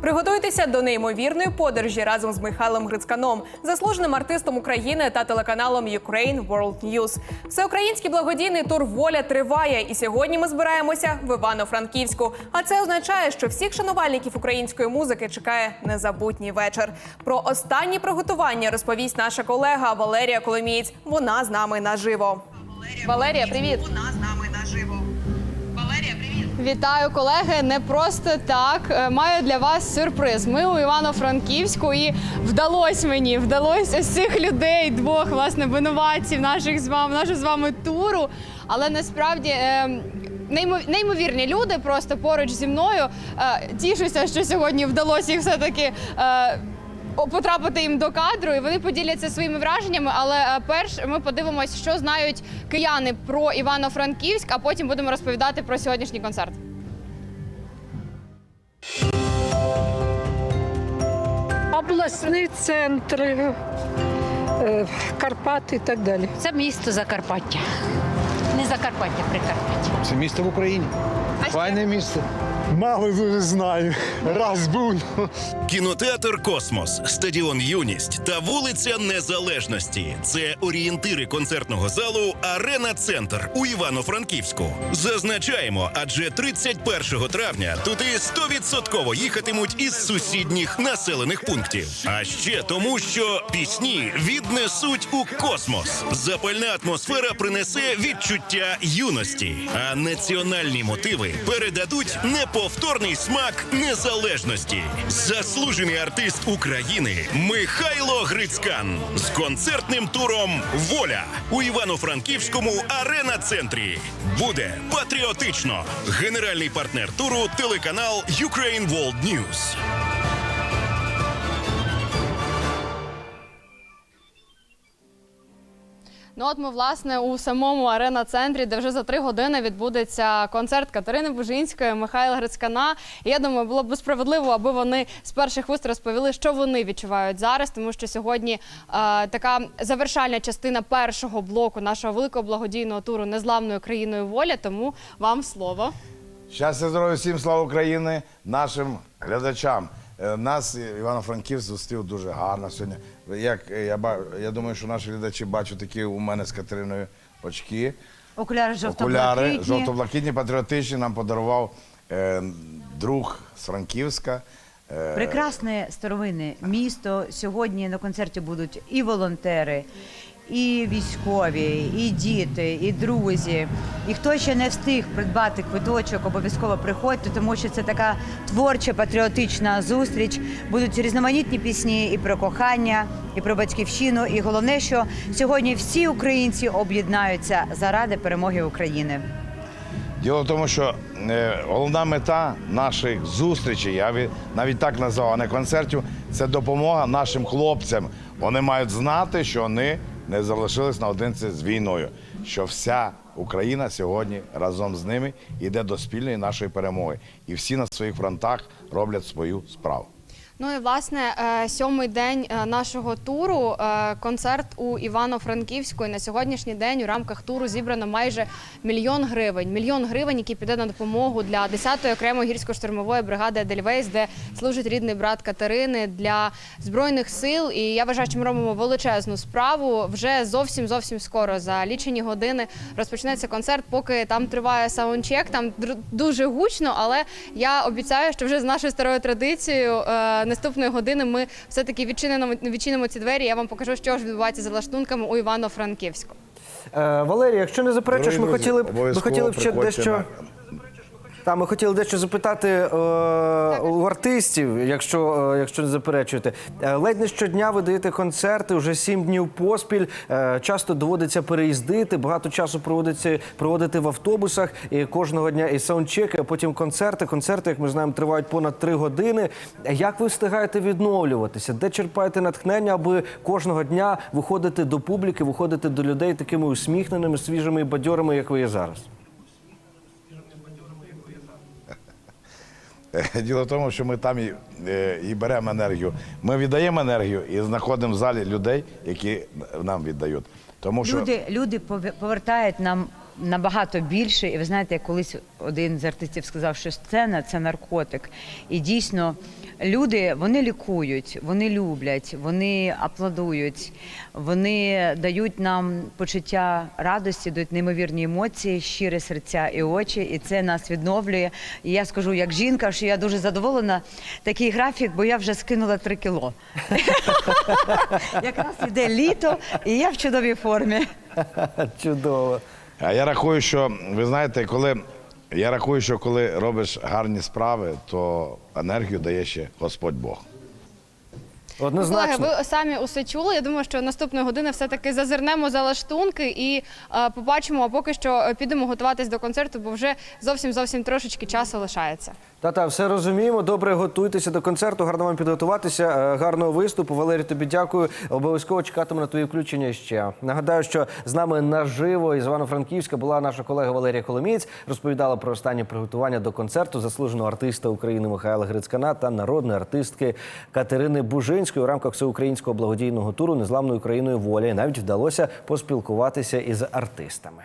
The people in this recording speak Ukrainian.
Приготуйтеся до неймовірної подорожі разом з Михайлом Грицьканом, заслуженим артистом України та телеканалом Ukraine World News. Всеукраїнський благодійний тур Воля триває, і сьогодні ми збираємося в Івано-Франківську. А це означає, що всіх шанувальників української музики чекає незабутній вечір. Про останні приготування розповість наша колега Валерія Коломієць. Вона з нами наживо. Валерія, привіт! Вона з нами наживо. Вітаю, колеги! Не просто так Е, маю для вас сюрприз. Ми у Івано-Франківську і вдалося мені, вдалося ось цих людей, двох власне винуватців наших з вами, нашого з вами туру. Але насправді. е, Неймовірні люди просто поруч зі мною. Е, Тішуся, що сьогодні вдалося їх все-таки е, о- потрапити їм до кадру, і вони поділяться своїми враженнями. Але е, перш ми подивимось, що знають кияни про Івано-Франківськ, а потім будемо розповідати про сьогоднішній концерт. обласний центр, е, Карпати і так далі. Це місто Закарпаття. Закарпаття, Прикарпаття. Це місто в Україні. Файне місто. Мало дуже знаю. Раз був. Кінотеатр Космос, стадіон Юність та вулиця Незалежності це орієнтири концертного залу Арена Центр у Івано-Франківську. Зазначаємо, адже 31 травня туди 100% їхатимуть із сусідніх населених пунктів. А ще тому, що пісні віднесуть у космос. Запальна атмосфера принесе відчуття юності, а національні мотиви передадуть неповторний смак незалежності. Заслужений артист України Михайло Грицькан з концертним туром Воля у Івано-Франківському арена центрі. Буде патріотично. Генеральний партнер туру телеканал Ukraine World News. Ну от ми власне у самому арена центрі, де вже за три години відбудеться концерт Катерини Бужинської, Михайла Грицькана. І я думаю, було б справедливо, аби вони з перших вуст розповіли, що вони відчувають зараз, тому що сьогодні е, така завершальна частина першого блоку нашого великого благодійного туру Незламною країною воля. Тому вам слово. Щастя, здоров'я всім, слава Україні, нашим глядачам. Е, Нас Івано-Франківськ зустрів дуже гарно сьогодні. Як е, я я думаю, що наші глядачі бачать такі у мене з Катериною очки. Окуляри Окуляри жовто-блакитні. жовто-блакитні, патріотичні нам подарував е, друг з Франківська. Е, Прекрасне старовинне місто. Сьогодні на концерті будуть і волонтери, і військові, і діти, і друзі. І хто ще не встиг придбати квиточок, обов'язково приходьте, тому що це така творча патріотична зустріч. Будуть різноманітні пісні і про кохання, і про батьківщину. І головне, що сьогодні всі українці об'єднаються заради перемоги України. Діло в тому, що е, головна мета наших зустрічей, я ві- навіть так назвав, а не концертів, це допомога нашим хлопцям. Вони мають знати, що вони не залишились наодинці з війною, що вся Україна сьогодні разом з ними йде до спільної нашої перемоги. І всі на своїх фронтах роблять свою справу. Ну і власне е, сьомий день е, нашого туру. е, Концерт у Івано-Франківську. І на сьогоднішній день у рамках туру зібрано майже мільйон гривень. Мільйон гривень, які піде на допомогу для 10-ї окремої гірсько-штурмової бригади Едельвейс, де служить рідний брат Катерини для збройних сил. І я вважаю, що ми робимо величезну справу. Вже зовсім зовсім скоро за лічені години розпочнеться концерт. Поки там триває саундчек, там дуже гучно, але я обіцяю, що вже з нашою старою традицією наступної години ми все таки відчинимо відчинимо ці двері. Я вам покажу, що ж відбувається за лаштунками у Івано-Франківську. Е, Валерій, якщо не заперечиш, ми хотіли б ми хотіли б ще дещо. на- Та, ми хотіли дещо запитати е, у артистів, якщо, е, якщо не заперечуєте. Е, ледь не щодня ви даєте концерти, вже сім днів поспіль. Е, часто доводиться переїздити, багато часу проводиться проводити в автобусах. І кожного дня і саундчеки, а потім концерти. Концерти, як ми знаємо, тривають понад три години. Як ви встигаєте відновлюватися? Де черпаєте натхнення, аби кожного дня виходити до публіки, виходити до людей такими усміхненими, свіжими і бадьорими, як ви є зараз? Діло в тому, що ми там і, е, і беремо енергію. Ми віддаємо енергію і знаходимо в залі людей, які нам віддають. Тому що Люди, люди пове- повертають нам набагато більше. І ви знаєте, як колись один з артистів сказав, що сцена це наркотик. І дійсно Люди вони лікують, вони люблять, вони аплодують, вони дають нам почуття радості, дають неймовірні емоції, щирі серця і очі, і це нас відновлює. І я скажу, як жінка, що я дуже задоволена такий графік, бо я вже скинула три кіло. Якраз іде літо, і я в чудовій формі. Чудово. А я рахую, що ви знаєте, коли я рахую, що коли робиш гарні справи, то енергію дає ще Господь Бог. Колеги, Однозначно. ви самі усе чули. Я думаю, що наступної години все-таки зазирнемо за лаштунки і е, побачимо. А поки що е, підемо готуватись до концерту, бо вже зовсім зовсім трошечки часу лишається. Та-та, все розуміємо. Добре, готуйтеся до концерту, гарно вам підготуватися. Е, Гарного виступу. Валерій, тобі дякую. Обов'язково чекатиму на твої включення ще. Нагадаю, що з нами наживо із Івано-Франківська була наша колега Валерія Коломієць. Розповідала про останні приготування до концерту заслуженого артиста України Михайла Грицькана та народної артистки Катерини Бужинської у рамках всеукраїнського благодійного туру Незламною країною воля. Навіть вдалося поспілкуватися із артистами.